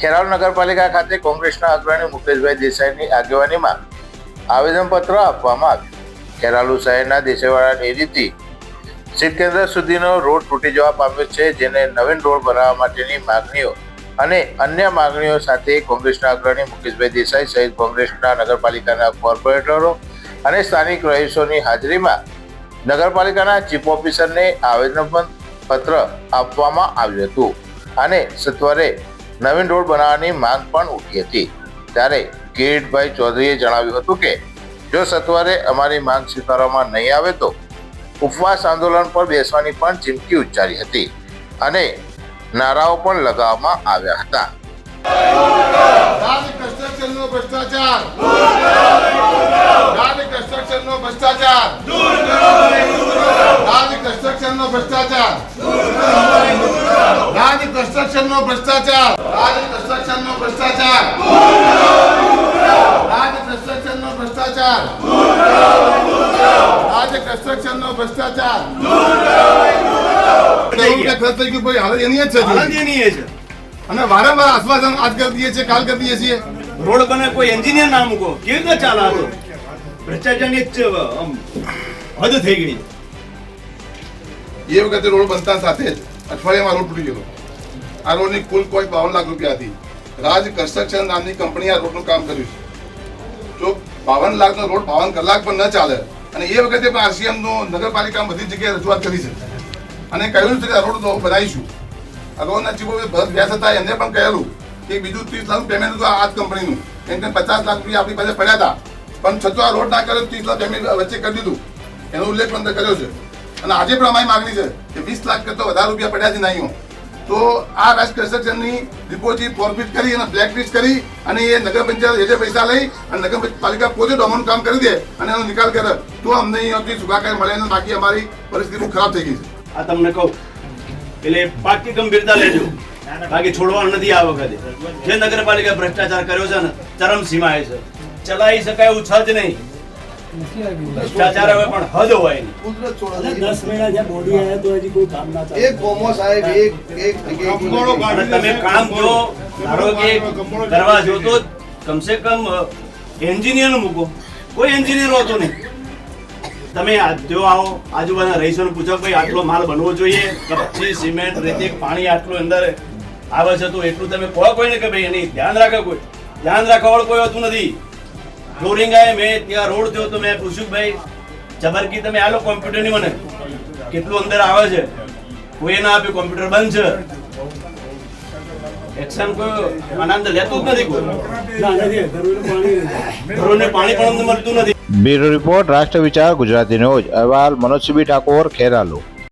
ખેરાલુ નગરપાલિકા ખાતે કોંગ્રેસના અગ્રણી મુકેશભાઈ દેસાઈની આગેવાનીમાં આવેદનપત્ર આપવામાં આવ્યું. ખેરાલુ શહેરના દેસાઈવાડા ડેરીથી શીત કેન્દ્ર સુધીનો રોડ તૂટી જવા પામ્યો છે, જેને નવીન રોડ બનાવવા માટેની માગણીઓ અને અન્ય માગણીઓ સાથે કોંગ્રેસના અગ્રણી મુકેશભાઈ દેસાઈ સહિત કોંગ્રેસના નગરપાલિકાના કોર્પોરેટરો અને સ્થાનિક રહીશોની હાજરીમાં નગરપાલિકાના ચીફ ઓફિસરને આવેદન પત્ર આપવામાં આવ્યું હતું. અને સત્વરે નવીન રોડ બનાવવાની માંગ પણ ઉઠી હતી. ત્યારે કિરીટભાઈ ચૌધરીએ જણાવ્યું હતું કે, જો સત્વરે અમારી માંગ સ્વીકારવામાં નહીં આવે તો ઉપવાસ આંદોલન પર બેસવાની પણ ચીમકી ઉચ્ચારી હતી અને નારાઓ પણ લગાવવામાં આવ્યા હતા. ભ્રષ્ટાચાર. ભ્રષ્ટાચાર. નો ભ્રષ્ટાચાર. રાજ કન્સ્ટ્રક્શન નો ભ્રષ્ટાચાર. રાજ કન્સ્ટ્રક્શન નો ભ્રષ્ટાચાર રાજ કન્સ્ટ્રક્શન નો ભ્રષ્ટાચાર અને વારંવાર આશ્વાસન આજ કરી દઈએ છીએ કાલ કરી દઈએ છીએ. રોડ બને કોઈ એન્જિનિયર ના મૂકો. કેવી રીતે ચાલે આ તો ભ્રષ્ટાચારની હદ થઈ ગઈ. એ વખતે રોડ બનતા સાથે જ અઠવાડિયામાં રોડ તૂટી ગયો. આ રોડની કુલ કોઈ બાવન લાખ રૂપિયા હતી. રાજ કન્સ્ટ્રક્શન નામની કંપની આ રોડનું કામ કર્યું છે. જો બાવન લાખનો રોડ બાવન કલાક પણ ન ચાલે, અને એ વખતે પણ આરસીએમનો નગરપાલિકા બધી જગ્યાએ રજૂઆત કરી છે. અને કહ્યું છે કે આ રોડ બનાવીશું. અગાઉના ચીફો ભરત વ્યાસ હતા, એમને પણ કહેલું કે બીજું ત્રીસ લાખ પેમેન્ટ હતું આ જ કંપનીનું. કે પચાસ લાખ રૂપિયા આપણી પાસે પડ્યા હતા. પણ છતાં આ રોડ ના કર્યો ત્રીસ લાખ પેમેન્ટ વચ્ચે કરી દીધું. એનો ઉલ્લેખ પણ કર્યો છે. અને આજે પણ અમારી માંગણી છે કે વીસ લાખ કરતા વધારે રૂપિયા પડ્યા છે નહીં તો આ રાજ કન્સ્ટ્રક્શનની ડિપોઝિટ ફોરફિટ કરી અને બ્લેકલિસ્ટ કરી અને એ નગર પંચાયત જે પૈસા લઈ અને નગરપાલિકા પોતે ડોમન કામ કરી દે અને એનો નિકાલ કરે, તો અમને અહીંયાથી સુખાકારી મળે અને બાકી અમારી પરિસ્થિતિ ખરાબ થઈ ગઈ છે. આ તમને કહું. એટલે પાકી ગંભીરતા લેજો. બાકી છોડવાનું નથી આ વખતે. જે નગરપાલિકા ભ્રષ્ટાચાર કર્યો છે ને ચરમ સીમાએ છે. ચલાવી શકાય એવું છે જ નહીં. ભ્રષ્ટાચાર હવે પણ હદ હોય નહીં. અને દસ મહિના જ્યાં બોડી આવ્યા તો હજી કોઈ કામ ના ચાલે. એક કોમો સાહેબ એક એક તમે કામ જો ધારો કે કરવા જો કમસે કમ એન્જિનિયર મૂકો. કોઈ એન્જિનિયર હોતો નહીં. તમે આ જો આવો આજુબાજુના રહીશોને પૂછો ભાઈ આટલો માલ બનવો જોઈએ? કપચી સિમેન્ટ રેતી પાણી આટલું અંદર આવે છે તો એટલું તમે કહો કોઈને કે ભાઈ એની ધ્યાન રાખે કોઈ? ધ્યાન રાખવા વાળું કોઈ હોતું નથી. ફ્લોરિંગ આવે મેં ત્યાં રોડ થયો તો મેં પૂછ્યું ભાઈ જબરકી તમે આલો કોમ્પ્યુટરની મને. કેટલું અંદર આવે છે? કોઈ ના આપ્યું કોમ્પ્યુટર બંધ છે. એક્શન કોઈ આનંદ લેતું જ નથી કોઈ. ના પાણી ઘરોને પાણી પણ મળતું નથી. બ્યુરો રિપોર્ટ રાષ્ટ્ર વિચાર ગુજરાતી ન્યૂઝ. અહેવાલ મનોજસિંહ ઠાકોર ખેરાલુ.